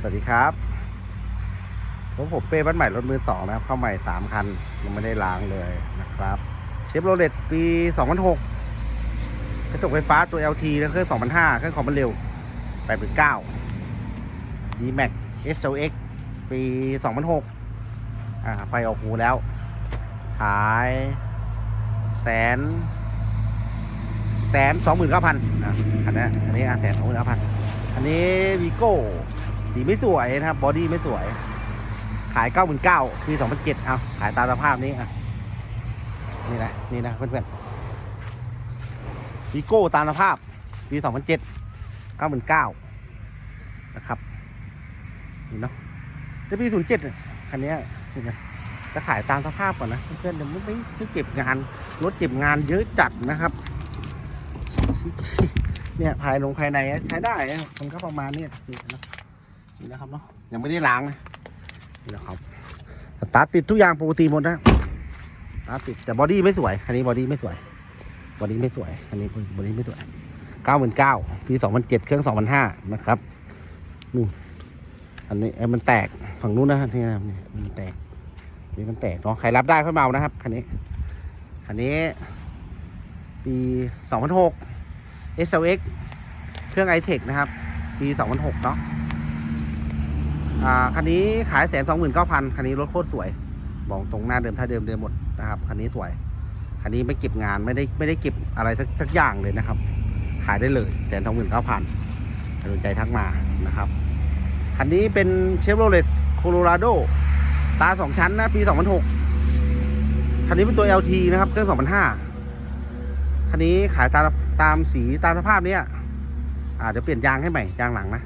สวัสดีครับผมผมเป้บ้านใหม่รถมือสองนะครับ เข้าใหม่สามคันยังไม่ได้ล้างเลยนะครับเชฟโรเลตปีสองพันหกกระจกไฟฟ้าตัว LT นะเครื่องสองพันห้าเครื่องของมันเร็วแปดเป็นเก้า D Max SLX ปีสองพันหกอ่าไฟออกหูแล้วขายแสนแสนสองหมื่นเก้าพันอะอันนี้อันนี้อะแสนสองหมื่นเก้าพันอันนี้วีโก้ สีไม่สวยนะครับ บอดี้ไม่สวย ขายเก้าหมื่นเก้าปีสองพันเจ็ดเอาขายตามสภาพนี้อะนี่นะนี่นะเพื่อนๆวีโก้ตามสภาพปีสองพันเจ็ดเก้าหมื่นเก้านะครับนี่เนาะแล้วปีศูนย์เจ็ดคันนี้นี่ไงจะขายตามสภาพก่อนนะเพื่อนๆเดี๋ยวไม่ไม่เก็บงานรถเก็บงานเยอะจัดนะครับ เนี่ยภายลงภายในใช้ได้มันก็ประมาณเนี้ยนี่นะ นี่นะครับเนาะยังไม่ได้ล้างนะนี่นะครับสตาร์ทติดทุกอย่างปกติหมดนะสตาร์ทติดแต่บอดี้ไม่สวยคันนี้บอดี้ไม่สวยบอดี้ไม่สวยคันนี้บอดี้ไม่สวยเก้าหมื่นเก้าปีสองพันเจ็ดเครื่องสองพันห้านะครับนู่นอันนี้เอ้ยมันแตกฝั่งนู้นนะนี่นะนี่มันแตกนี่มันแตกเนาะใครรับได้ค่อยมาเอานะครับคันนี้คันนี้ ปีสองพันหก SLX เครื่อง iTech นะครับ ปี2006เนาะ อ่าคันนี้ขายแสนสองหมื่นเก้าพันคันนี้รถโคตรสวย บอกตรงหน้าเดิมท่าเดิมเดิมหมดนะครับคันนี้สวย คันนี้ไม่เก็บงานไม่ได้ไม่ได้เก็บอะไรสักสักอย่างเลยนะครับ ขายได้เลยแสนสองหมื่นเก้าพันสนใจทักมานะครับ คันนี้เป็นเชฟโรเลสโคโลราโดตาสองชั้นนะปี2006คันนี้เป็นตัว LT นะครับ เครื่อง2005คันนี้ขายตามตามสีตามสภาพเนี้ยอ่าเดี๋ยวเปลี่ยนยางให้ใหม่ยางหลังนะ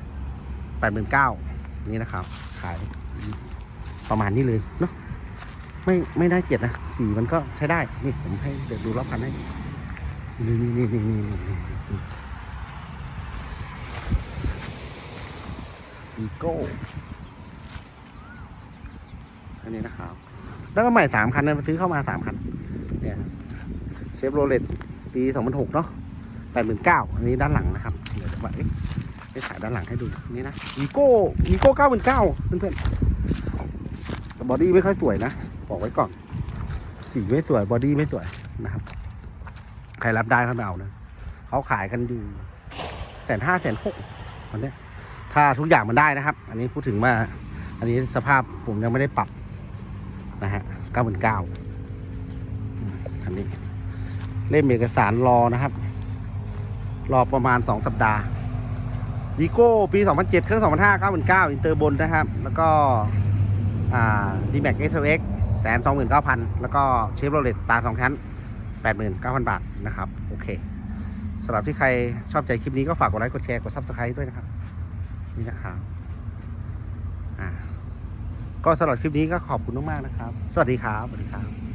แปดหมื่นเก้า นี่นะครับ ขายประมาณนี้เลยเนาะไม่ไม่ได้เกียดนะสีมันก็ใช้ได้ นี่ผมให้เดี๋ยวดูรอบคันให้นี่นี่นี่นี่นี่นี่นี่อีโก้อันนี้นะครับแล้วก็ใหม่สามคันนะซื้อเข้ามาสามคัน เนี่ยเชฟโรเลตปี2006เนาะ89,000อันนี้ด้านหลังนะครับ เดี๋ยวว่าเอ๊ะ ไปถ่ายด้านหลังให้ดูนี่นะวีโก้วีโก้99,000เก้าเพื่อนๆแต่บอดี้ไม่ค่อยสวยนะบอกไว้ก่อน สีไม่สวยบอดี้ไม่สวยนะครับ ใครรับได้เขาเอานะเขาขายกันอยู่แสนห้าแสนหกวันนี้ถ้าทุกอย่างมันได้นะครับ อันนี้พูดถึงว่า อันนี้สภาพผมยังไม่ได้ปรับนะฮะ99,000อันนี้เล่มเอกสารรอนะครับ รอประมาณ2สัปดาห์ วีโก้ปี 2007 เครื่อง 2005 9,900อินเตอร์บนนะครับ แล้วก็ดีแม็กเอสเอ็กแสนสองหมื่นเก้าพันแล้วก็เชฟโรเลตตาสองชั้น89,000บาทนะครับ โอเคสำหรับที่ใครชอบใจคลิปนี้ก็ฝากกดไลค์ กดแชร์ กด Subscribe ด้วยนะครับ นี่นะครับอ่าก็สำหรับคลิปนี้ก็ขอบคุณมากๆนะครับ สวัสดีครับ สวัสดีครับ